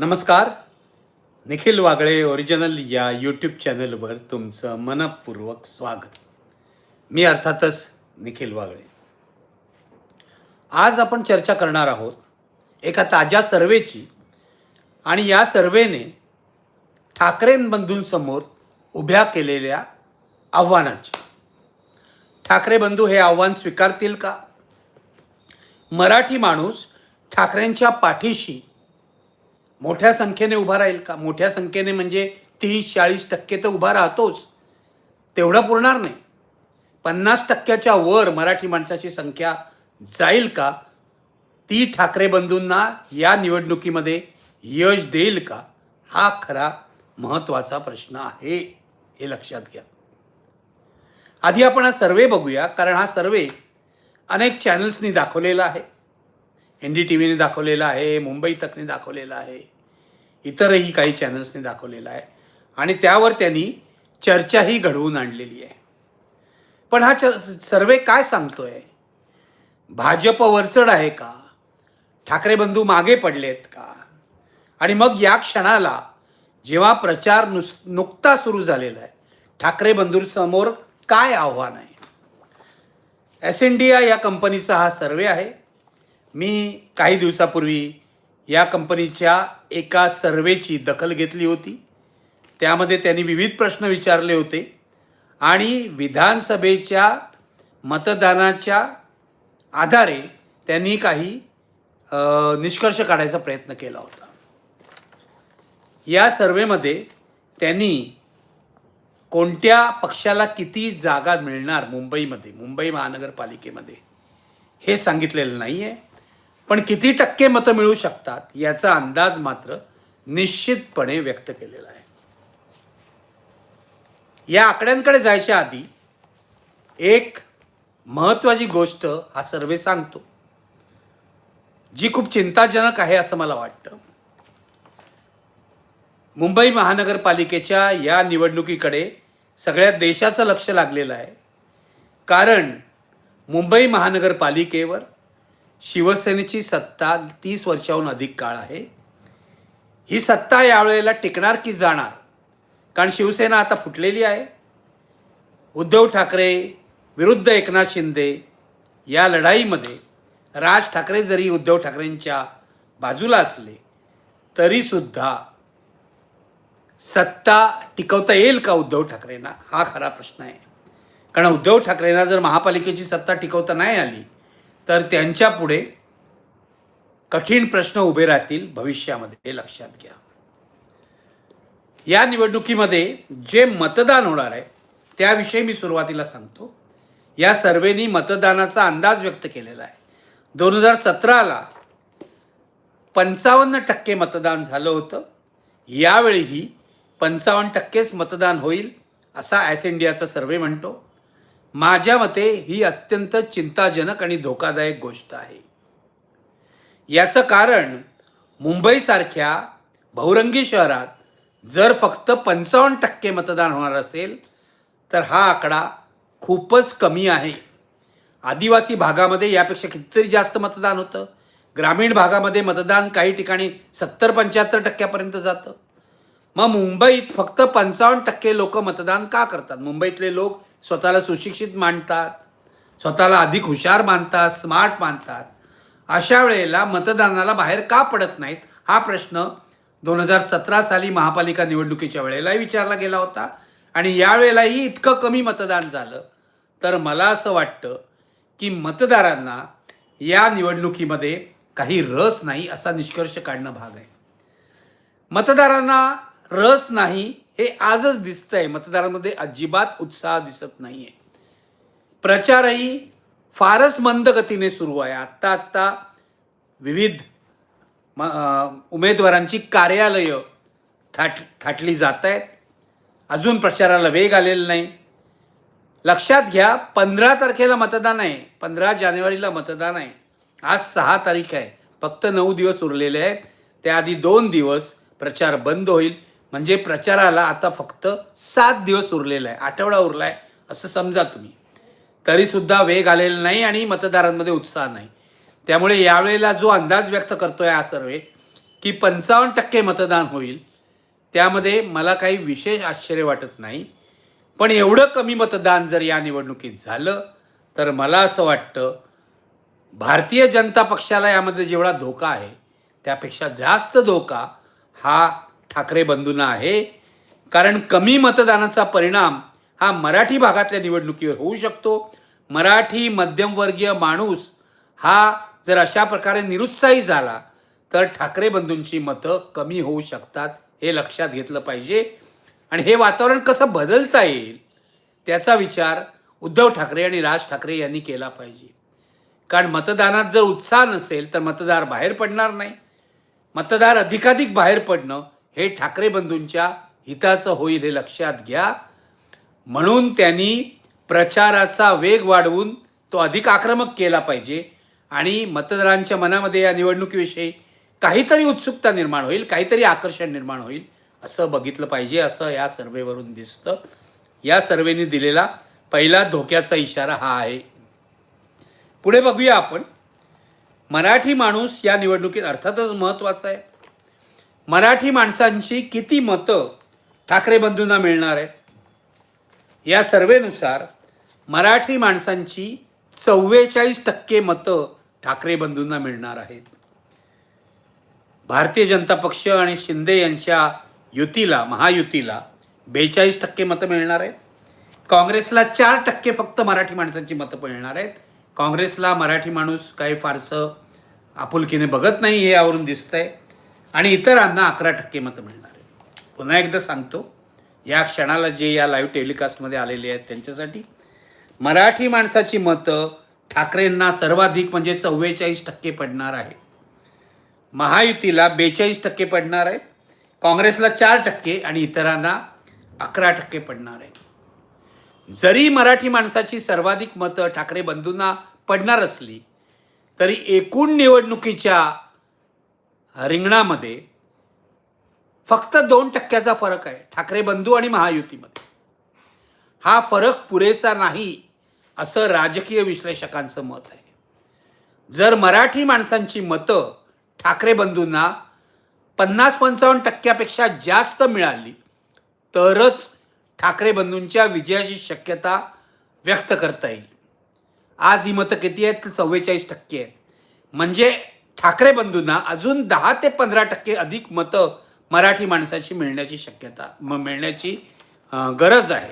नमस्कार. निखिल वागळे ओरिजिनल या यूट्यूब चॅनलवर तुमचं मनपूर्वक स्वागत. मी अर्थातच निखिल वागळे. आज आपण चर्चा करणार आहोत एका ताज्या सर्वेची आणि या सर्वेने ठाकरे बंधूंसमोर उभ्या केलेल्या आव्हानाची. ठाकरे बंधू हे आव्हान स्वीकारतील का? मराठी माणूस ठाकरेंच्या पाठीशी मोठ्या संख्येने उभा राहील का? मोठ्या संख्येने म्हणजे तीस चाळीस टक्के तर उभा राहतोच. तेवढं पुरणार नाही. पन्नास टक्क्याच्या वर मराठी माणसाची संख्या जाईल का? ती ठाकरे बंधूंना या निवडणुकीमध्ये यश देईल का? हा खरा महत्त्वाचा प्रश्न आहे हे लक्षात घ्या. आधी आपण हा सर्वे बघूया कारण हा सर्वे अनेक चॅनल्सनी दाखवलेला आहे. एन डी टी व्हीने दाखवलेला आहे मुंबई तकने दाखवलेला आहे. इतरही काही चॅनल्सने दाखवलेला आहे. आणि त्यावर त्यांनी चर्चाही घडवून आणलेली आहे. पण हा च सर्वे काय सांगतोय? भाजप वरचढ आहे का? ठाकरे बंधू मागे पडलेत का? आणि मग या क्षणाला जेव्हा प्रचार नुस नुकता सुरू झालेला आहे ठाकरे बंधूंसमोर काय आव्हान आहे? एस इंडिया या कंपनीचा हा सर्वे आहे. मी काही दिवसापूर्वी या कंपनीच्या एका सर्वेची दखल घेतली होती. त्यामध्ये त्यांनी विविध प्रश्न विचारले होते आणि विधानसभेच्या मतदानाच्या आधारे त्यांनी काही निष्कर्ष काढायचा प्रयत्न केला होता. या सर्वेमध्ये त्यांनी कोणत्या पक्षाला किती जागा मिळणार मुंबईमध्ये मुंबई महानगरपालिकेमध्ये हे सांगितलेलं नाही आहे पण किती टक्के मतं मिळू शकतात याचा अंदाज मात्र निश्चितपणे व्यक्त केलेला आहे. या आकड्यांकडे जायच्या आधी एक महत्त्वाची गोष्ट हा सर्वे सांगतो जी खूप चिंताजनक आहे असं मला वाटतं. मुंबई महानगरपालिकेच्या या निवडणुकीकडे सगळ्या देशाचं लक्ष लागलेलं आहे. कारण मुंबई महानगरपालिकेवर शिवसेनेची सत्ता तीस वर्षाहून अधिक काळ आहे. ही सत्ता यावेळेला टिकणार की जाणार? कारण शिवसेना आता फुटलेली आहे. उद्धव ठाकरे विरुद्ध एकनाथ शिंदे या लढाईमध्ये राज ठाकरे जरी उद्धव ठाकरेंच्या बाजूला असले तरीसुद्धा सत्ता टिकवता येईल का उद्धव ठाकरेंना? हा खरा प्रश्न आहे. कारण उद्धव ठाकरेंना जर महापालिकेची सत्ता टिकवता नाही आली तर त्यांच्या पुढे कठीण प्रश्न उभे राहतील भविष्यामध्ये हे लक्षात घ्या. या निवडणुकीमध्ये जे मतदान होणार आहे त्याविषयी मी सुरुवातीला सांगतो. या सर्वेनी मतदानाचा अंदाज व्यक्त केलेला आहे. दोन हजार सतराला पंचावन्न टक्के मतदान झालं होतं. यावेळीही पंचावन्न टक्केच मतदान होईल असा ॲस इंडियाचा सर्वे म्हणतो. माझ्या मते ही अत्यंत चिंताजनक आणि धोकादायक गोष्ट आहे. याचं कारण मुंबईसारख्या बहुरंगी शहरात जर फक्त पंचावन्न टक्के मतदान होणार असेल तर हा आकडा खूपच कमी आहे. आदिवासी भागामध्ये यापेक्षा कितीतरी जास्त मतदान होतं. ग्रामीण भागामध्ये मतदान काही ठिकाणी सत्तर पंच्याहत्तर टक्क्यापर्यंत जातं. मग मुंबईत फक्त पंचावन्न टक्के लोक मतदान का करतात? मुंबईतले लोक स्वतःला सुशिक्षित मानतात स्वतःला अधिक हुशार मानतात स्मार्ट मानतात. अशा वेळेला मतदानाला बाहेर का पडत नाहीत? हा प्रश्न दोन हजार सतरा साली महापालिका निवडणुकीच्या वेळेलाही विचारला गेला होता. आणि यावेळेलाही इतकं कमी मतदान झालं. तर मला असं वाटतं की मतदारांना या निवडणुकीमध्ये काही रस नाही असा निष्कर्ष काढणं भाग आहे. मतदारांना रस नाही हे आजच दिसतंय. मतदारांमध्ये अजिबात उत्साह दिसत नाही आहे प्रचारही फारच मंद गतीने सुरू आहे. आत्ता आत्ता विविध म उमेदवारांची कार्यालयं थाट थाटली जात आहेत अजून प्रचाराला वेग आलेला नाही. लक्षात घ्या पंधरा तारखेला मतदान आहे. पंधरा जानेवारीला मतदान आहे. आज सहा तारीख आहे. फक्त नऊ दिवस उरलेले आहेत. त्याआधी दोन दिवस प्रचार बंद होईल. म्हणजे प्रचाराला आता फक्त सात दिवस उरलेला आहे आठवडा उरला आहे असं समजा तुम्ही. तरीसुद्धा वेग आलेला नाही आणि मतदारांमध्ये उत्साह नाही. त्यामुळे यावेळेला जो अंदाज व्यक्त करतोय हा सर्वे की पंचावन्न टक्के मतदान होईल त्यामध्ये मला काही विशेष आश्चर्य वाटत नाही. पण एवढं कमी मतदान जर या निवडणुकीत झालं तर मला असं वाटतं भारतीय जनता पक्षाला यामध्ये जेवढा धोका आहे त्यापेक्षा जास्त धोका हा ठाकरे बंधूंना आहे. कारण कमी मतदानाचा परिणाम हा मराठी भागातल्या निवडणुकीवर होऊ शकतो. मराठी मध्यमवर्गीय माणूस हा जर अशा प्रकारे निरुत्साही झाला तर ठाकरे बंधूंची मतं कमी होऊ शकतात हे लक्षात घेतलं पाहिजे. आणि हे वातावरण कसं बदलता येईल त्याचा विचार उद्धव ठाकरे आणि राज ठाकरे यांनी केला पाहिजे. कारण मतदानात जर उत्साह नसेल तर मतदार बाहेर पडणार नाही. मतदार अधिकाधिक बाहेर पडणं हे ठाकरे बंधूंच्या हिताचं होईल हे लक्षात घ्या. म्हणून त्यांनी प्रचाराचा वेग वाढवून तो अधिक आक्रमक केला पाहिजे आणि मतदारांच्या मनामध्ये या निवडणुकीविषयी काहीतरी उत्सुकता निर्माण होईल काहीतरी आकर्षण निर्माण होईल असं बघितलं पाहिजे असं या सर्वेवरून दिसतं. या सर्वेने दिलेला पहिला धोक्याचा इशारा हा आहे. पुढे बघूया आपण. मराठी माणूस या निवडणुकीत अर्थातच महत्त्वाचा आहे. मराठी माणसांची किती मतं ठाकरे बंधूंना मिळणार आहेत? या सर्वेनुसार मराठी माणसांची चव्वेचाळीस टक्के मतं ठाकरे बंधूंना मिळणार आहेत. भारतीय जनता पक्ष आणि शिंदे यांच्या युतीला महायुतीला बेचाळीस टक्के मतं मिळणार आहेत. काँग्रेसला चार टक्के फक्त मराठी माणसांची मतं मिळणार आहेत. काँग्रेसला मराठी माणूस काही फारसं आपुलकीने बघत नाही हे यावरून दिसतंय. आणि इतरांना अकरा टक्के मतं मिळणार आहेत. पुन्हा एकदा सांगतो या क्षणाला जे या लाईव्ह टेलिकास्टमध्ये आलेले आहेत त्यांच्यासाठी मराठी माणसाची मतं ठाकरेंना सर्वाधिक म्हणजे चव्वेचाळीस टक्के पडणार आहे. महायुतीला बेचाळीस टक्के पडणार आहेत काँग्रेसला चार टक्के आणि इतरांना अकरा टक्के पडणार आहेत. जरी मराठी माणसाची सर्वाधिक मतं ठाकरे बंधूंना पडणार असली तरी एकूण निवडणुकीच्या रिंगणामध्ये फक्त दोन टक्क्याचा फरक आहे ठाकरे बंधू आणि महायुतीमध्ये. हा फरक पुरेसा नाही असं राजकीय विश्लेषकांचं मत आहे. जर मराठी माणसांची मतं ठाकरे बंधूंना पन्नास पंचावन्न टक्क्यापेक्षा जास्त मिळाली तरच ठाकरे बंधूंच्या विजयाची शक्यता व्यक्त करता येईल. आज ही मतं किती आहेत? तर चव्वेचाळीस टक्के आहेत. म्हणजे ठाकरे बंधूंना अजून दहा ते पंधरा टक्के अधिक मतं मराठी माणसाची मिळण्याची शक्यता म मिळण्याची गरज आहे.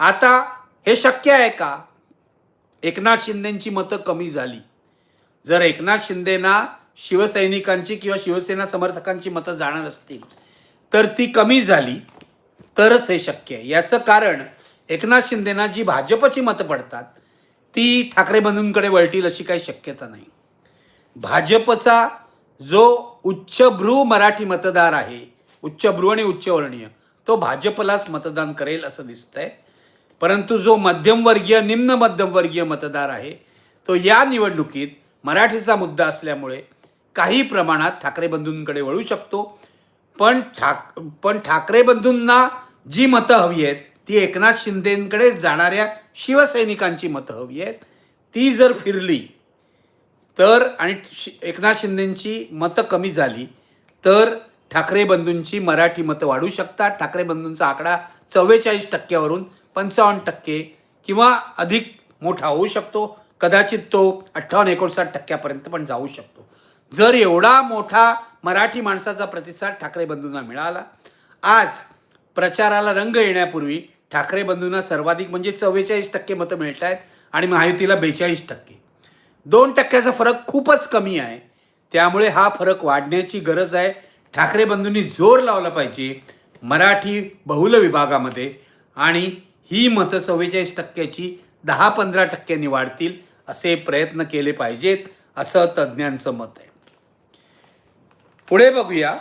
आता हे शक्य आहे का? एकनाथ शिंदेंची मतं कमी झाली. जर एकनाथ शिंदेना शिवसैनिकांची किंवा शिवसेना समर्थकांची मतं जाणार असतील तर ती कमी झाली तरच हे शक्य आहे. याचं कारण एकनाथ शिंदेना जी भाजपची मतं पडतात ती ठाकरे बंधूंकडे वळतील अशी काही शक्यता नाही. भाजपचा जो उच्चभ्रू मराठी मतदार आहे उच्चभ्रू आणि उच्चवर्णीय तो भाजपलाच मतदान करेल असं दिसतंय. परंतु जो मध्यमवर्गीय निम्न मध्यमवर्गीय मतदार आहे तो या निवडणुकीत मराठीचा मुद्दा असल्यामुळे काही प्रमाणात ठाकरे बंधूंकडे वळू शकतो. पण ठाक पण ठाकरे बंधूंना जी मतं हवी आहेत ती एकनाथ शिंदेकडे जाणाऱ्या शिवसैनिकांची मतं हवी आहेत. ती जर फिरली तर आणि शि- एकनाथ शिंदेंची मतं कमी झाली तर ठाकरे बंधूंची मराठी मतं वाढू शकतात. ठाकरे बंधूंचा आकडा चव्वेचाळीस टक्क्यावरून पंचावन्न टक्के किंवा अधिक मोठा होऊ शकतो. कदाचित तो अठ्ठावन्न एकोणसाठ टक्क्यापर्यंत पण जाऊ शकतो. जर एवढा मोठा मराठी माणसाचा प्रतिसाद ठाकरे बंधूंना मिळाला आज प्रचाराला रंग येण्यापूर्वी ठाकरे बंधूंना सर्वाधिक म्हणजे चव्वेचाळीस टक्के मतं मिळत आहेत आणि महायुतीला बेचाळीस टक्के. दोन टक्क्याचा फरक खूपच कमी आहे. त्यामुळे हा फरक वाढण्याची गरज आहे. ठाकरे बंधूंनी जोर लावला पाहिजे मराठी बहुल विभागामध्ये आणि ही मतं चव्वेचाळीस टक्क्याची दहा पंधरा टक्क्यांनी वाढतील असे प्रयत्न केले पाहिजेत असं तज्ज्ञांचं मत आहे. पुढे बघूया.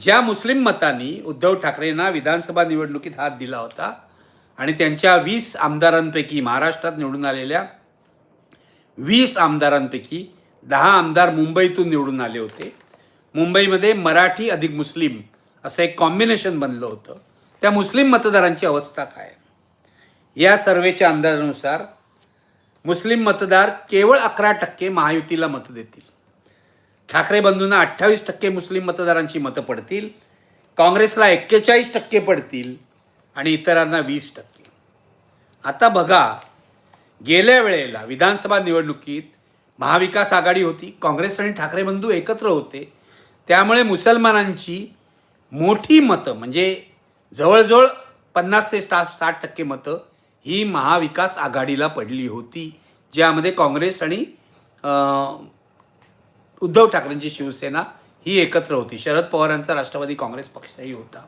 ज्या मुस्लिम मतांनी उद्धव ठाकरेंना विधानसभा निवडणुकीत हात दिला होता आणि त्यांच्या वीस आमदारांपैकी महाराष्ट्रात निवडून आलेल्या वीस आमदारांपैकी दहा आमदार मुंबईतून निवडून आले होते. मुंबईमध्ये मराठी अधिक मुस्लिम असं एक कॉम्बिनेशन बनलं होतं. त्या मुस्लिम मतदारांची अवस्था काय? या सर्वेच्या अंदाजानुसार मुस्लिम मतदार केवळ अकरा टक्के महायुतीला मतं देतील. ठाकरे बंधूंना अठ्ठावीस टक्के मुस्लिम मतदारांची मतं पडतील. काँग्रेसला एक्केचाळीस टक्के पडतील आणि इतरांना वीस टक्के. आता बघा गेल्या वेळेला विधानसभा निवडणुकीत महाविकास आघाडी होती काँग्रेस आणि ठाकरे बंधू एकत्र होते. त्यामुळे मुसलमानांची मोठी मतं म्हणजे जवळजवळ पन्नास ते साठ साठ टक्के मतं ही महाविकास आघाडीला पडली होती. ज्यामध्ये काँग्रेस आणि उद्धव ठाकरेंची शिवसेना ही एकत्र होती. शरद पवारांचा राष्ट्रवादी काँग्रेस पक्षही होता.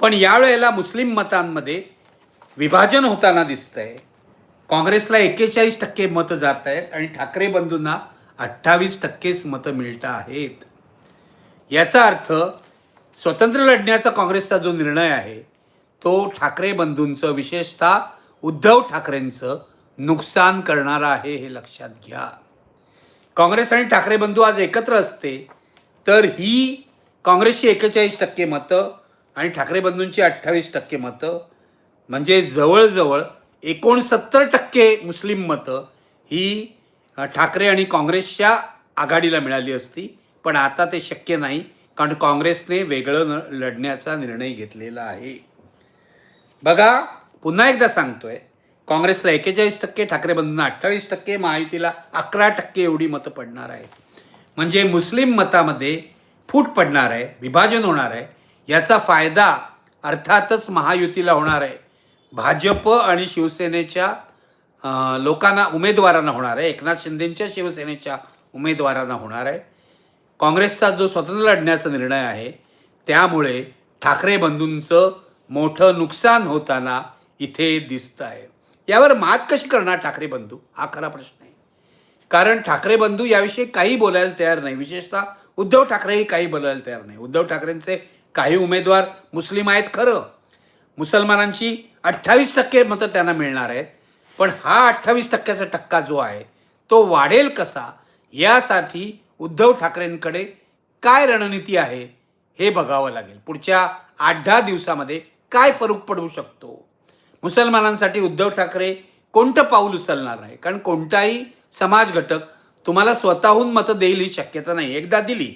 पण यावेळेला मुस्लिम मतांमध्ये विभाजन होताना दिसतंय. काँग्रेसला एक्केचाळीस टक्के मतं जात आहेत आणि ठाकरे बंधूंना अठ्ठावीस टक्केच मतं मिळत आहेत. याचा अर्थ स्वतंत्र लढण्याचा काँग्रेसचा जो निर्णय आहे तो ठाकरे बंधूंचं विशेषतः उद्धव ठाकरेंचं नुकसान करणारा आहे हे लक्षात घ्या. काँग्रेस आणि ठाकरे बंधू आज एकत्र असते तर ही काँग्रेसची एक्केचाळीस टक्के मतं आणि ठाकरे बंधूंची अठ्ठावीस टक्के मतं म्हणजे जवळजवळ एकोणसत्तर टक्के मुस्लिम मतं ही ठाकरे आणि काँग्रेसच्या आघाडीला मिळाली असती. पण आता ते शक्य नाही कारण काँग्रेसने वेगळं न लढण्याचा निर्णय घेतलेला आहे. बघा पुन्हा एकदा सांगतोय काँग्रेसला एक्केचाळीस टक्के ठाकरे बंधूंना अठ्ठावीस टक्के महायुतीला अकरा टक्के एवढी मतं पडणार आहेत. म्हणजे मुस्लिम मतामध्ये फूट पडणार आहे विभाजन होणार आहे याचा फायदा अर्थातच महायुतीला होणार आहे. भाजप आणि शिवसेनेच्या लोकांना उमेदवारांना होणार आहे. एकनाथ शिंदेंच्या शिवसेनेच्या उमेदवारांना होणार आहे. काँग्रेसचा जो स्वतंत्र लढण्याचा निर्णय आहे त्यामुळे ठाकरे बंधूंचं मोठं नुकसान होताना इथे दिसतं आहे. यावर मात कशी करणार ठाकरे बंधू? हा खरा प्रश्न आहे. कारण ठाकरे बंधू याविषयी काही बोलायला तयार नाही. विशेषतः उद्धव ठाकरेही काही बोलायला तयार नाही. उद्धव ठाकरेंचे काही उमेदवार मुस्लिम आहेत खरं. मुसलमानांची अठ्ठावीस टक्के मतं त्यांना मिळणार आहेत. पण हा अठ्ठावीस टक्क्याचा टक्का जो आहे तो वाढेल कसा? यासाठी उद्धव ठाकरेंकडे काय रणनीती आहे हे बघावं लागेल. पुढच्या आठ दहा दिवसामध्ये काय फरक पडू शकतो? मुसलमानांसाठी उद्धव ठाकरे कोणतं पाऊल उचलणार नाही कारण कोणताही समाज घटक तुम्हाला स्वतःहून मतं देईल ही शक्यता नाही. एकदा दिली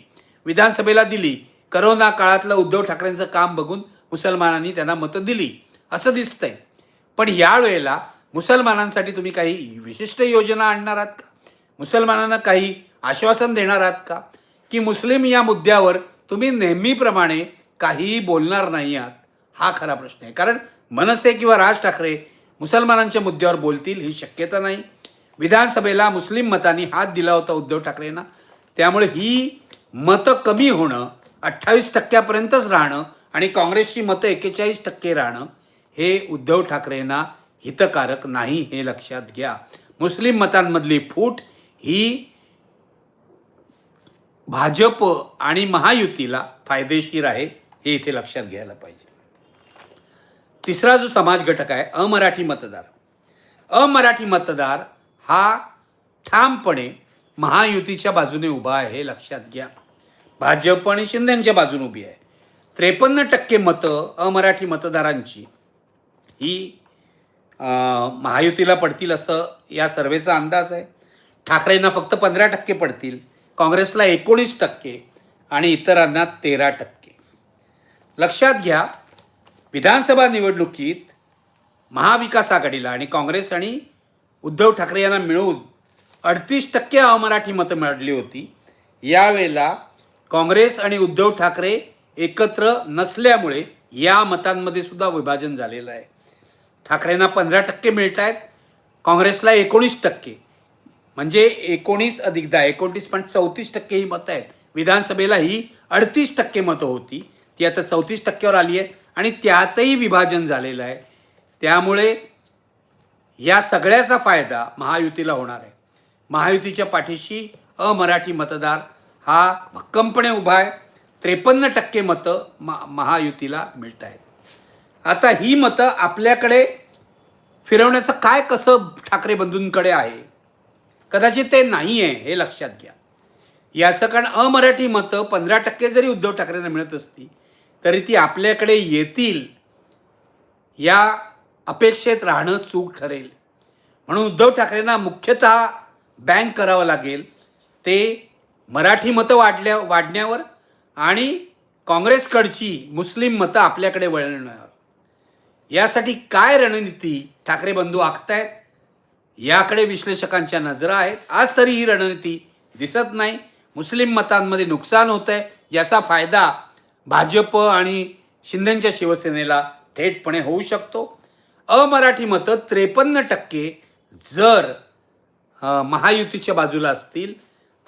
विधानसभेला दिली करोना काळातलं उद्धव ठाकरेंचं काम बघून मुसलमानांनी त्यांना मतं दिली. असं दिसतंय. पण यावेळेला मुसलमानांसाठी तुम्ही काही विशिष्ट योजना आणणार आहात का? मुसलमानांना काही आश्वासन देणार आहात का? की मुस्लिम या मुद्द्यावर तुम्ही नेहमीप्रमाणे काहीही बोलणार नाही आहात? हा खरा प्रश्न आहे. कारण मनसे किंवा राज ठाकरे मुसलमानांच्या मुद्द्यावर बोलतील ही शक्यता नाही. विधानसभेला मुस्लिम मतांनी हात दिला होता उद्धव ठाकरेंना. त्यामुळे ही मतं कमी होणं अठ्ठावीस टक्क्यापर्यंतच राहणं आणि काँग्रेसची मतं एक्केचाळीस टक्के राहणं हे उद्धव ठाकरेंना हितकारक नाही हे लक्षात घ्या. मुस्लिम मतांमधली फूट ही भाजप आणि महायुतीला फायदेशीर आहे हे इथे लक्षात घ्यायला पाहिजे. तिसरा जो समाज घटक आहे अमराठी मतदार. अमराठी मतदार हा ठामपणे महायुतीच्या बाजूने उभा आहे हे लक्षात घ्या. भाजप आणि शिंदेच्या बाजूने उभी आहे. त्रेपन्न टक्के मतं अमराठी मतदारांची. ही महायुतीला पडतील असं या सर्वेचा अंदाज आहे. ठाकरेंना फक्त पंधरा टक्के पडतील काँग्रेसला एकोणीस टक्के आणि इतरांना तेरा टक्के. लक्षात घ्या विधानसभा निवडणुकीत महाविकास आघाडीला आणि काँग्रेस आणि उद्धव ठाकरे यांना मिळून अडतीस टक्के अमराठी मतं मिळाली होती. यावेळेला काँग्रेस आणि उद्धव ठाकरे एकत्र नसल्यामुळे या मतांमध्ये सुद्धा विभाजन झालेलं आहे. ठाकरेंना पंधरा टक्के मिळत आहेत काँग्रेसला एकोणीस टक्के. म्हणजे एकोणीस अधिक दहा एकोणतीस पण चौतीस टक्के ही मतं आहेत. विधानसभेला ही अडतीस टक्के मतं होती. ती आता चौतीस टक्क्यावर आली आहेत आणि त्यातही विभाजन झालेलं आहे. त्यामुळे या सगळ्याचा फायदा महायुतीला होणार आहे. महायुतीच्या पाठीशी अमराठी मतदार हा भक्कमपणे उभा आहे. त्रेपन्न टक्के मतं मा महायुतीला मिळत आहेत आता ही मतं आपल्याकडे फिरवण्याचं काय कसं ठाकरे बंधूंकडे आहे? कदाचित ते नाही आहे हे लक्षात घ्या. याचं कारण अमराठी मतं पंधरा टक्के जरी उद्धव ठाकरेंना मिळत असती तरी ती आपल्याकडे येतील या अपेक्षेत राहणं चूक ठरेल. म्हणून उद्धव ठाकरेंना मुख्यतः बँक करावं लागेल. ते मराठी मतं वाढल्या वाढण्यावर आणि काँग्रेसकडची मुस्लिम मतं आपल्याकडे वळण्यावर यासाठी काय रणनीती ठाकरे बंधू आखतायत? याकडे विश्लेषकांच्या नजरा आहेत. आज तरी ही रणनीती दिसत नाही. मुस्लिम मतांमध्ये नुकसान होत आहे याचा फायदा भाजप आणि शिंदेच्या शिवसेनेला थेटपणे होऊ शकतो. अमराठी मतं त्रेपन्न टक्के जर महायुतीच्या बाजूला असतील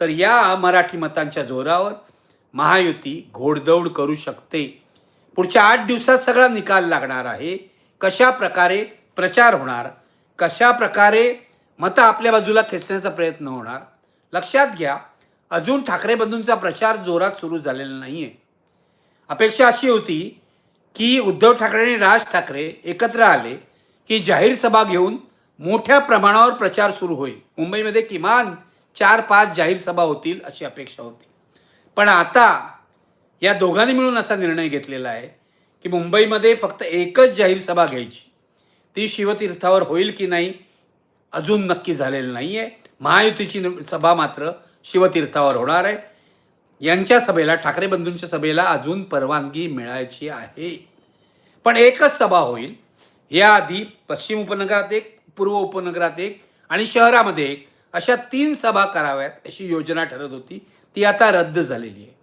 तर या मराठी मतांच्या जोरावर महायुती घोडदौड करू शकते. पुढच्या आठ दिवसात सगळा निकाल लागणार आहे. कशा प्रकारे प्रचार होणार कशा प्रकारे मतं आपल्या बाजूला खेचण्याचा प्रयत्न होणार लक्षात घ्या अजून ठाकरे बंधूंचा प्रचार जोरात सुरू झालेला नाही आहे अपेक्षा अशी होती की उद्धव ठाकरे आणि राज ठाकरे एकत्र आले की जाहीर सभा घेऊन मोठ्या प्रमाणावर प्रचार सुरू होईल. मुंबईमध्ये किमान चार पाच जाहीर सभा होतील अशी अपेक्षा होती. पण आता या दोघांनी मिळून असा निर्णय घेतलेला आहे. की मुंबईमध्ये फक्त एकच जाहीर सभा घ्यायची. ती शिवतीर्थावर होईल की नाही अजून नक्की झालेलं नाही आहे महायुतीची सभा मात्र शिवतीर्थावर होणार आहे. यांच्या सभेला ठाकरे बंधूंच्या सभेला अजून परवानगी मिळायची आहे. पण एकच सभा होईल. याआधी पश्चिम उपनगरात एक पूर्व उपनगरात एक आणि शहरामध्ये एक. अशा तीन सभा कराव्यात अशी योजना ठरत होती. ती आता रद्द झालेली आहे.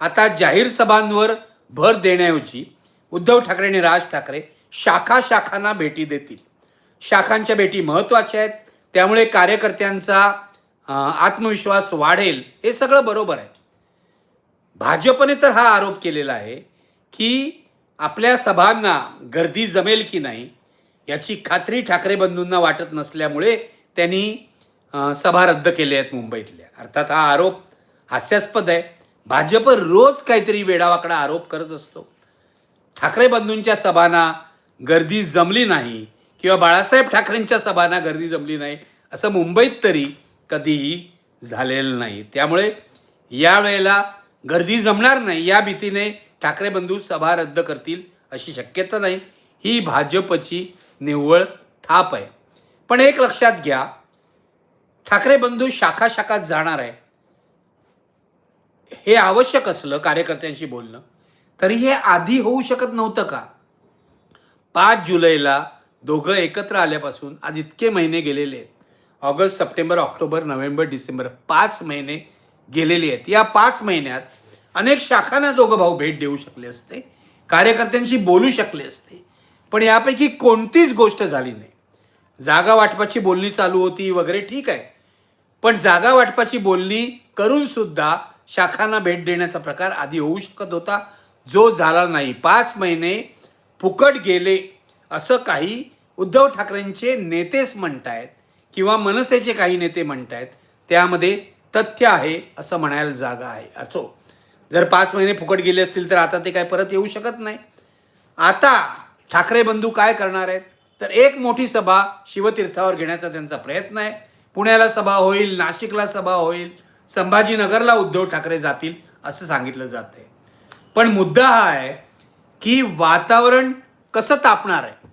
आता जाहीर सभांवर भर देण्याऐवजी उद्धव ठाकरे आणि राज ठाकरे शाखा शाखांना भेटी देतील. शाखांच्या भेटी महत्त्वाच्या आहेत. त्यामुळे कार्यकर्त्यांचा आत्मविश्वास वाढेल हे सगळं बरोबर आहे. भाजपने तर हा आरोप केलेला आहे की आपल्या सभांना गर्दी जमेल की नाही याची खात्री ठाकरे बंधूंना वाटत नसल्यामुळे त्यांनी सभा रद्द केल्या आहेत मुंबईतल्या. अर्थात हा आरोप हास्यास्पद आहे. भाजप रोज काहीतरी वेडावाकडा आरोप करत असतो. ठाकरे बंधूंच्या सभांना गर्दी जमली नाही किंवा बाळासाहेब ठाकरेंच्या सभांना गर्दी जमली नाही असं मुंबईत तरी कधीही झालेलं नाही. त्यामुळे यावेळेला गर्दी जमणार नाही या भीतीने ठाकरे बंधू सभा रद्द करतील अशी शक्यता नाही. ही भाजपची निव्वळ थाप आहे. पण एक लक्षात घ्या ठाकरे बंधू शाखा शाखात जाणार आहे. हे आवश्यक असलं कार्यकर्त्यांशी बोलणं तरी हे आधी होऊ शकत नव्हतं का? पाच जुलैला दोघं एकत्र आल्यापासून आज इतके महिने गेलेले आहेत. August September October November December पाच महिने गेलेले आहेत. या पाच महिन्यात अनेक शाखांना दोघं भाऊ भेट देऊ शकले असते कार्यकर्त्यांशी बोलू शकले असते. पण यापैकी कोणतीच गोष्ट झाली नाही. जागा वाटपाची बोलणी चालू होती वगैरे ठीक आहे. पण जागा वाटपाची बोलणी करून सुद्धा शाखांना भेट देण्याचा प्रकार आधी होऊ शकत होता. जो झाला नाही. पाच महिने फुकट गेले असं काही उद्धव ठाकरेंचे नेतेच म्हणतायत किंवा मनसेचे काही नेते म्हणतायत त्यामध्ये तथ्य आहे असं म्हणायला जागा आहे. असो जर पाच महिने फुकट गेले असतील तर आता ते काय परत येऊ शकत नाही. आता ठाकरे बंधू काय करणार आहेत? तर एक मोठी सभा शिवतीर्थावर घेण्याचा त्यांचा प्रयत्न आहे. पुण्याला सभा होईल नाशिकला सभा होईल संभाजीनगरला उद्धव ठाकरे जातील असं सांगितलं जात आहे पण मुद्दा हा आहे की वातावरण कसं तापणार आहे?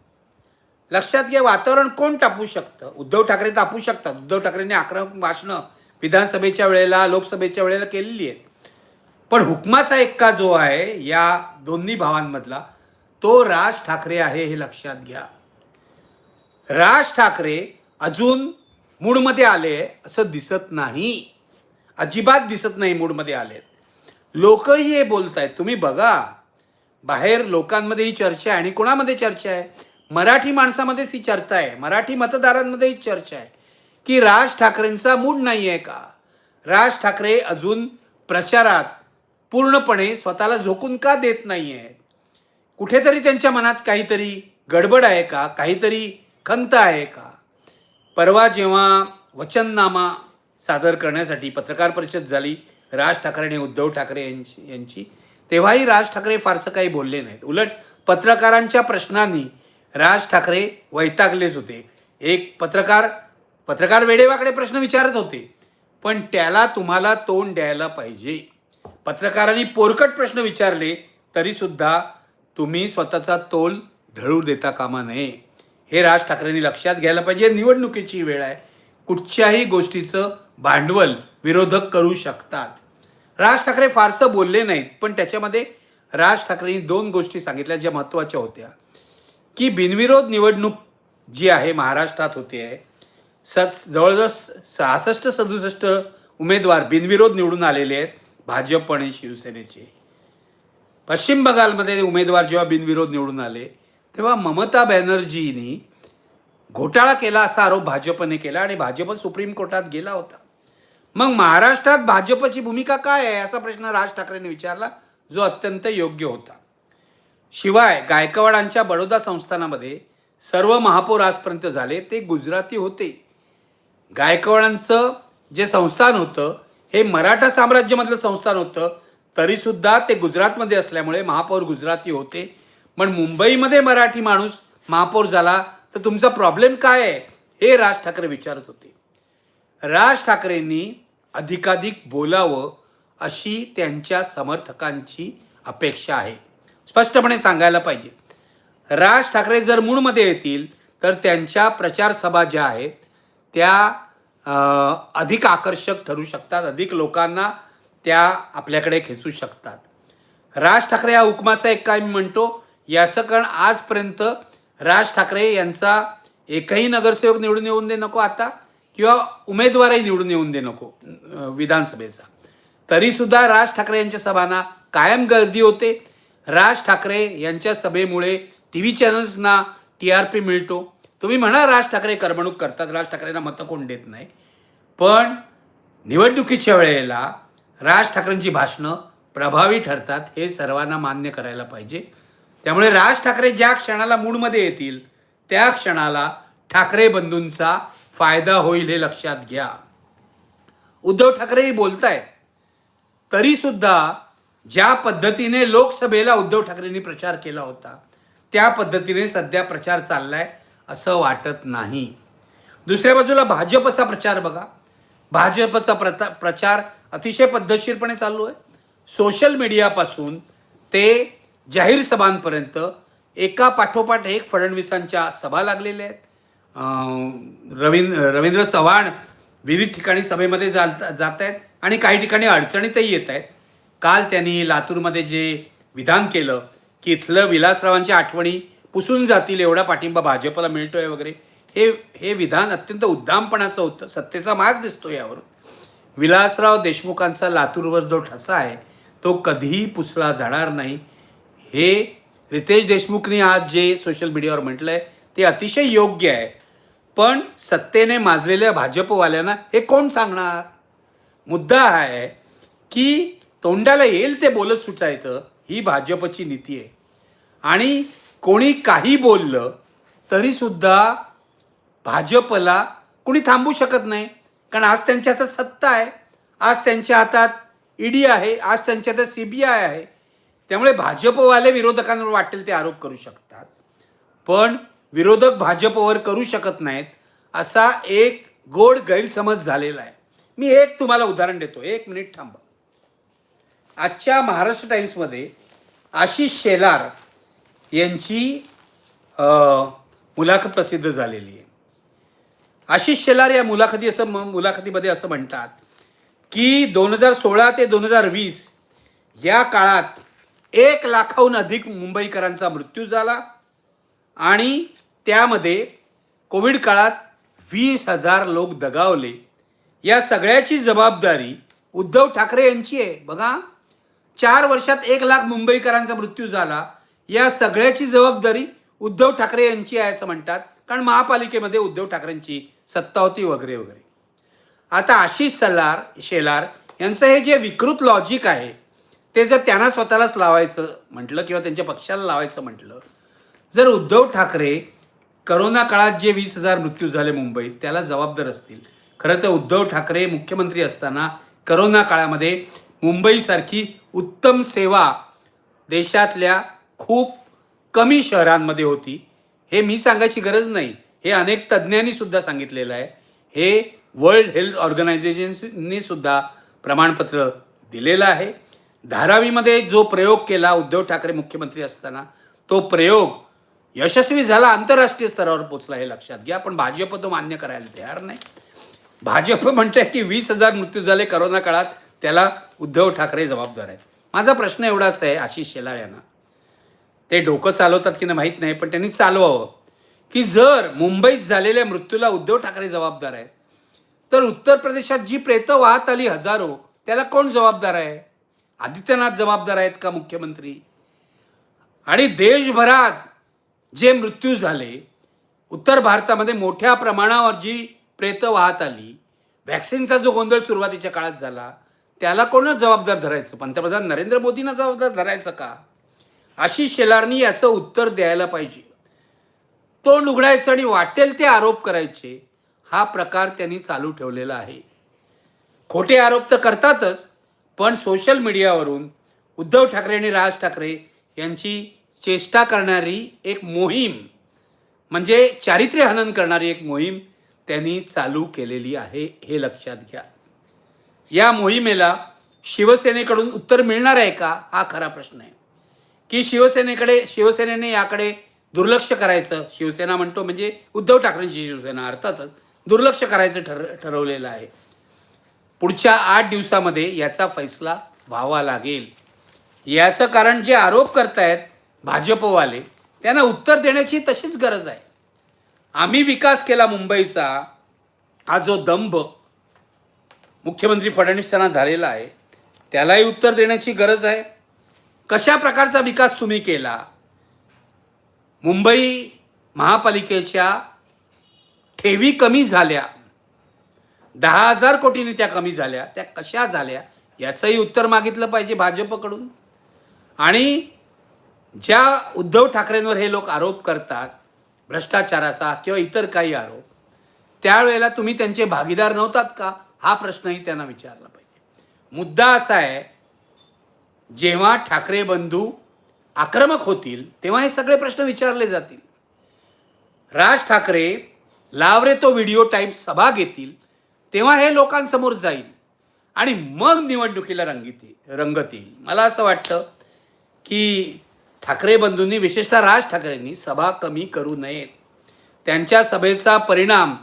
लक्षात घ्या वातावरण कोण तापू शकतं? उद्धव ठाकरे तापू शकतात. उद्धव ठाकरेंनी आक्रमक भाषणं विधानसभेच्या वेळेला लोकसभेच्या वेळेला केलेली आहेत. पण हुकमाचा एक्का जो आहे या दोन्ही भावांमधला तो राज ठाकरे आहे हे लक्षात घ्या. राज ठाकरे अजून मूडमध्ये आले असं दिसत नाही. अजिबात दिसत नाही मूडमध्ये आलेत. लोकही हे बोलत आहेत तुम्ही बघा. बाहेर लोकांमध्ये ही चर्चा आहे आणि कोणामध्ये चर्चा आहे? मराठी माणसामध्येच ही चर्चा आहे. मराठी मतदारांमध्ये ही चर्चा आहे. की राज ठाकरेंचा मूड नाही आहे का? राज ठाकरे अजून प्रचारात पूर्णपणे स्वतःला झोकून का देत नाही आहेत कुठेतरी त्यांच्या मनात काहीतरी गडबड आहे का? काहीतरी खंत आहे का? परवा जेव्हा वचननामा सादर करण्यासाठी पत्रकार परिषद झाली राज ठाकरे आणि उद्धव ठाकरे यांची यांची. तेव्हाही राज ठाकरे फारसं काही बोलले नाहीत. उलट पत्रकारांच्या प्रश्नांनी राज ठाकरे वैतागलेच होते. एक पत्रकार पत्रकार वेडेवाकडे प्रश्न विचारत होते. पण त्याला तुम्हाला तोंड द्यायला पाहिजे. पत्रकारांनी पोरकट प्रश्न विचारले तरीसुद्धा तुम्ही स्वतःचा तोल ढळू देता कामा नये. हे राज ठाकरेंनी लक्षात घ्यायला पाहिजे. निवडणुकीची वेळ आहे. कुठच्याही गोष्टीचं भांडवल विरोधक करू शकतात. राज ठाकरे फारसं बोलले नाहीत पण त्याच्यामध्ये राज ठाकरेंनी दोन गोष्टी सांगितल्या ज्या महत्त्वाच्या होत्या. की बिनविरोध निवडणूक जी आहे महाराष्ट्रात होते आहे सत जवळजवळ सहासष्ट सदुसष्ट उमेदवार बिनविरोध निवडून आलेले आहेत भाजप आणि शिवसेनेचे. पश्चिम बंगालमध्ये उमेदवार जेव्हा बिनविरोध निवडून आले तेव्हा ममता बॅनर्जींनी घोटाळा केला असा आरोप भाजपने केला आणि भाजप सुप्रीम कोर्टात गेला होता. मग महाराष्ट्रात भाजपची भूमिका काय आहे असा प्रश्न राज ठाकरेंनी विचारला जो अत्यंत योग्य होता. शिवाय गायकवाडांच्या बडोदा संस्थानामध्ये सर्व महापौर आजपर्यंत झाले ते गुजराती होते. गायकवाडांचं जे संस्थान होतं हे मराठा साम्राज्यामधलं संस्थान होतं तरीसुद्धा ते गुजरातमध्ये असल्यामुळे महापौर गुजराती होते. पण मुंबईमध्ये मराठी माणूस महापौर झाला तर तुमचा प्रॉब्लेम काय आहे हे राज ठाकरे विचारत होते. राज ठाकरेंनी अधिकाधिक बोलावं अशी त्यांच्या समर्थकांची अपेक्षा आहे. स्पष्टपणे सांगायला पाहिजे. राज ठाकरे जर मूळमध्ये येतील तर त्यांच्या प्रचारसभा ज्या आहेत त्या अधिक आकर्षक ठरू शकतात. अधिक लोकांना त्या आपल्याकडे खेचू शकतात. राज ठाकरे या हुकमाचा एक काय मी म्हणतो याचं कारण आजपर्यंत राज ठाकरे यांचा एकही नगरसेवक निवडून येऊन दे नको आता. किंवा उमेदवारही निवडून येऊन दे नको विधानसभेचा. तरीसुद्धा राज ठाकरे यांच्या सभांना कायम गर्दी होते. राज ठाकरे यांच्या सभेमुळे टी व्ही चॅनल्सना टी आर पी मिळतो. तुम्ही म्हणा राज ठाकरे करमणूक करतात राज ठाकरेंना मतं कोण देत नाही. पण निवडणुकीच्या वेळेला राज ठाकरेंची भाषणं प्रभावी ठरतात हे सर्वांना मान्य करायला पाहिजे. त्यामुळे राज ठाकरे ज्या क्षणाला मूडमध्ये येतील त्या क्षणाला ठाकरे बंधूंचा फायदा होईल हे लक्षात घ्या. उद्धव ठाकरेही बोलतायत तरीसुद्धा ज्या पद्धतीने लोकसभेला उद्धव ठाकरेंनी प्रचार केला होता त्या पद्धतीने सध्या प्रचार चाललाय असं वाटत नाही. दुसऱ्या बाजूला भाजपचा प्रचार बघा. भाजपचा प्रता प्रचार अतिशय पद्धतशीरपणे चालू आहे. सोशल मीडियापासून ते जाहीर सभांपर्यंत एका पाठोपाठ एक फडणवीसांच्या सभा लागलेल्या आहेत. रवींद्र रवींद्र चव्हाण विविध ठिकाणी सभेमध्ये जात जात आहेत आणि काही ठिकाणी अडचणीतही येत आहेत काल त्यांनी लातूरमध्ये जे विधान केलं की इथलं विलासरावांच्या आठवणी पुसून जातील एवढा पाठिंबा भाजपला मिळतोय वगैरे हे हे विधान अत्यंत उद्दामपणाचं होतं. सत्तेचा माज दिसतो यावरून. विलासराव देशमुखांचा लातूरवर जो ठसा आहे तो कधीही पुसला जाणार नाही. हे रितेश देशमुखनी आज जे सोशल मीडियावर म्हटलं आहे ते अतिशय योग्य आहे. पण सत्तेने माजलेल्या भाजपवाल्यांना हे कोण सांगणार? मुद्दा हा आहे की तोंडाला येईल ते बोलत सुटायचं ही भाजपची नीती आहे. आणि कोणी काही बोललं तरीसुद्धा भाजपला कोणी थांबू शकत नाही. कारण आज त्यांच्या हातात सत्ता आहे. आज त्यांच्या हातात ईडी आहे. आज त्यांच्या हातात सी बी आय आहे. त्यामुळे भाजपवाले विरोधकांवर वाटेल ते आरोप करू शकतात. पण विरोधक भाजपवर करू शकत नाहीत असा एक गोड गैरसमज झालेला आहे. मी एक तुम्हाला उदाहरण देतो. एक मिनिट थांबा. आजच्या महाराष्ट्र टाइम्समध्ये आशिष शेलार यांची मुलाखत प्रसिद्ध झालेली आहे. आशिष शेलार या मुलाखती असं म- मुलाखतीमध्ये असं म्हणतात की दोन हजार सोळा ते दोन हजार वीस या काळात एक लाखाहून अधिक मुंबईकरांचा मृत्यू झाला. आणि त्यामध्ये कोविड काळात वीस हजार लोक दगावले. या सगळ्याची जबाबदारी उद्धव ठाकरे यांची आहे. बघा चार वर्षात एक लाख मुंबईकरांचा मृत्यू झाला. या सगळ्याची जबाबदारी उद्धव ठाकरे यांची आहे असं म्हणतात. कारण महापालिकेमध्ये उद्धव ठाकरेंची सत्ता होती वगैरे वगैरे. आता आशिष सल्लार शेलार यांचं हे जे विकृत लॉजिक आहे ते जर त्यांना स्वतःलाच लावायचं म्हटलं किंवा त्यांच्या पक्षाला लावायचं म्हटलं जर उद्धव ठाकरे करोना काळात जे वीस हजार मृत्यू झाले मुंबईत त्याला जबाबदार असतील. खरं तर उद्धव ठाकरे मुख्यमंत्री असताना करोना काळामध्ये मुंबईसारखी उत्तम सेवा देशातल्या खूप कमी शहरांमध्ये होती. हे मी सांगायची गरज नाही. हे अनेक तज्ज्ञांनी सुद्धा सांगितलेलं आहे. हे वर्ल्ड हेल्थ ऑर्गनायझेशननी सुद्धा प्रमाणपत्र दिलेलं आहे. धारावीमध्ये जो प्रयोग केला उद्धव ठाकरे मुख्यमंत्री असताना तो प्रयोग यशस्वी झाला आंतरराष्ट्रीय स्तरावर पोचला हे लक्षात घ्या. पण भाजप तो मान्य करायला तयार नाही. भाजप म्हणते की वीस हजार मृत्यू झाले करोना काळात त्याला उद्धव ठाकरे जबाबदार आहेत. माझा प्रश्न एवढाच आहे आशिष शेलार यांना. ते डोकं चालवतात की नाही माहीत नाही पण त्यांनी चालवावं. की जर मुंबईत झालेल्या मृत्यूला उद्धव ठाकरे जबाबदार आहेत तर उत्तर प्रदेशात जी प्रेतं वाहत आली हजारो त्याला कोण जबाबदार आहे? आदित्यनाथ जबाबदार आहेत का मुख्यमंत्री? आणि देशभरात जे मृत्यू झाले उत्तर भारतामध्ये मोठ्या प्रमाणावर जी प्रेतं वाहत आली व्हॅक्सिनचा जो गोंधळ सुरुवातीच्या काळात झाला त्याला कोणच जबाबदार धरायचं? पंतप्रधान नरेंद्र मोदींना जबाबदार धरायचं का? आशिष शेलारनी याचं उत्तर द्यायला पाहिजे. तोंड उघडायचं आणि वाटेल ते आरोप करायचे हा प्रकार त्यांनी चालू ठेवलेला आहे. खोटे आरोप तर करतातच पण सोशल मीडियावरून उद्धव ठाकरे आणि राज ठाकरे यांची चेष्टा करणारी एक मोहीम म्हणजे चारित्र्य हनन करणारी एक मोहीम त्यांनी चालू केलेली आहे हे लक्षात घ्या. या मोहिमेला शिवसेनेकडून उत्तर मिळणार आहे का हा खरा प्रश्न आहे. की शिवसेनेकडे शिवसेनेने याकडे दुर्लक्ष करायचं शिवसेना म्हणतो म्हणजे उद्धव ठाकरेंची शिवसेना अर्थातच दुर्लक्ष करायचं ठर ठरवलेलं आहे. पुढच्या आठ दिवसामध्ये याचा फैसला व्हावा लागेल. याचं कारण जे आरोप करतायत भाजपवाले त्यांना उत्तर देण्याची तशीच गरज आहे. आम्ही विकास केला मुंबईचा हा जो दंभ मुख्यमंत्री फडणवीसांना झालेला आहे त्यालाही उत्तर देण्याची गरज आहे. कशा प्रकारचा विकास तुम्ही केला? मुंबई महापालिकेच्या ठेवी कमी झाल्या. दहा हजार कोटीने त्या कमी झाल्या. त्या कशा झाल्या? याचंही उत्तर मागितलं पाहिजे भाजपकडून. आणि ज्या उद्धव ठाकरेंवर हे लोक आरोप करतात भ्रष्टाचाराचा किंवा इतर काही आरोप त्यावेळेला तुम्ही त्यांचे भागीदार नव्हतात का? हा प्रश्नही त्यांना विचारला पाहिजे. मुद्दा असा आहे जेव्हा ठाकरे बंधू आक्रमक होतील तेव्हा हे सगळे प्रश्न विचारले जातील. राज ठाकरे लावरे तो व्हिडिओ टाईप सभा घेतील तेव्हा हे लोकांसमोर जाईल आणि मग निवडणुकीला रंगीत रंगत येईल. मला असं वाटतं की ठाकरे बंधूंनी विशेषतः राज ठाकरेंनी सभा कमी करू नयेत. त्यांच्या सभेचा परिणाम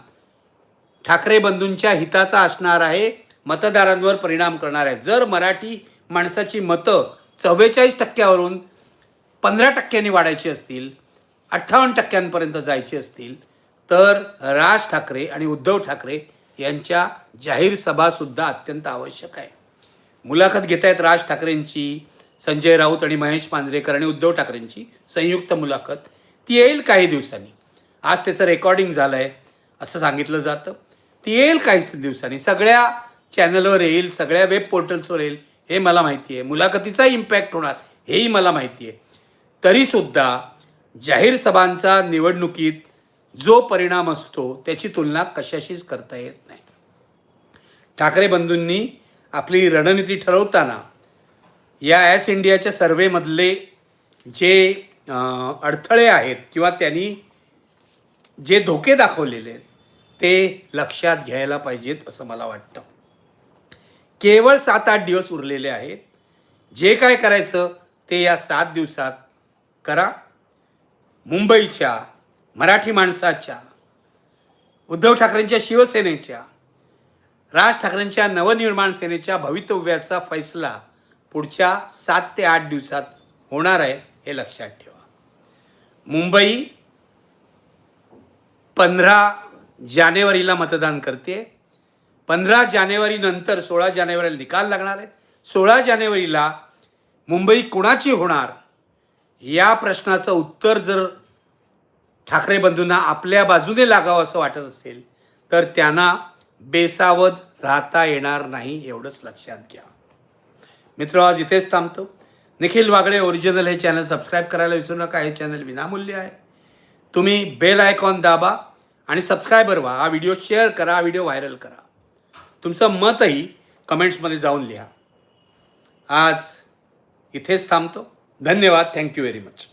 ठाकरे बंधूंच्या हिताचा असणार आहे मतदारांवर परिणाम करणार आहे. जर मराठी माणसाची मतं चव्वेचाळीस टक्क्यावरून पंधरा टक्क्यांनी वाढायची असतील अठ्ठावन्न टक्क्यांपर्यंत जायची असतील तर राज ठाकरे आणि उद्धव ठाकरे यांच्या जाहीर सभासुद्धा अत्यंत आवश्यक आहे. मुलाखत घेत आहेत राज ठाकरेंची. संजय राऊत आणि महेश मांजरेकर आणि उद्धव ठाकरेंची संयुक्त मुलाखत. ती येईल काही दिवसांनी. आज त्याचं रेकॉर्डिंग झालं आहे असं सांगितलं जातं. ती येईल काही दिवसांनी. सगळ्या चॅनलवर येईल सगळ्या वेब पोर्टल्सवर येईल हे मला माहिती आहे. मुलाखतीचा इम्पॅक्ट होणार हेही मला माहिती आहे. तरीसुद्धा जाहीर सभांचा निवडणुकीत जो परिणाम असतो त्याची तुलना कशाशीच करता येत नाही. ठाकरे बंधूंनी आपली रणनीती ठरवताना या ॲस इंडियाच्या सर्वेमधले जे अडथळे आहेत किंवा त्यांनी जे धोके दाखवलेले आहेत ते लक्षात घ्यायला पाहिजेत असं मला वाटतं. केवळ सात आठ दिवस उरलेले आहेत. जे काय करायचं ते या सात दिवसात करा. मुंबईच्या मराठी माणसाच्या उद्धव ठाकरेंच्या शिवसेनेच्या राज ठाकरेंच्या नवनिर्माण सेनेच्या भवितव्याचा फैसला पुढच्या सात ते आठ दिवसात होणार आहे हे लक्षात ठेवा. मुंबई पंधरा जानेवारीला मतदान करते. पंधरा जानेवारीनंतर सोळा जानेवारीला निकाल लागणार आहेत. सोळा जानेवारीला मुंबई कुणाची होणार? या प्रश्नाचं उत्तर जर ठाकरे बंधूंना आपल्या बाजूने लागावं असं वाटत असेल तर त्यांना बेसावध राहता येणार नाही एवढंच लक्षात घ्या. मित्र आज इथेच थांबतो. निखिल वागळे ओरिजिनल हे चॅनल सबस्क्राईब करायला विसरू नका. हे चॅनल विनामूल्य आहे. तुम्ही बेल आयकॉन दाबा आणि सबस्क्रायबर व्हा. हा व्हिडिओ शेअर करा हा व्हिडिओ व्हायरल करा. तुमचं मतही कमेंट्समध्ये जाऊन लिहा. आज इथेच थांबतो. धन्यवाद. Thank you very much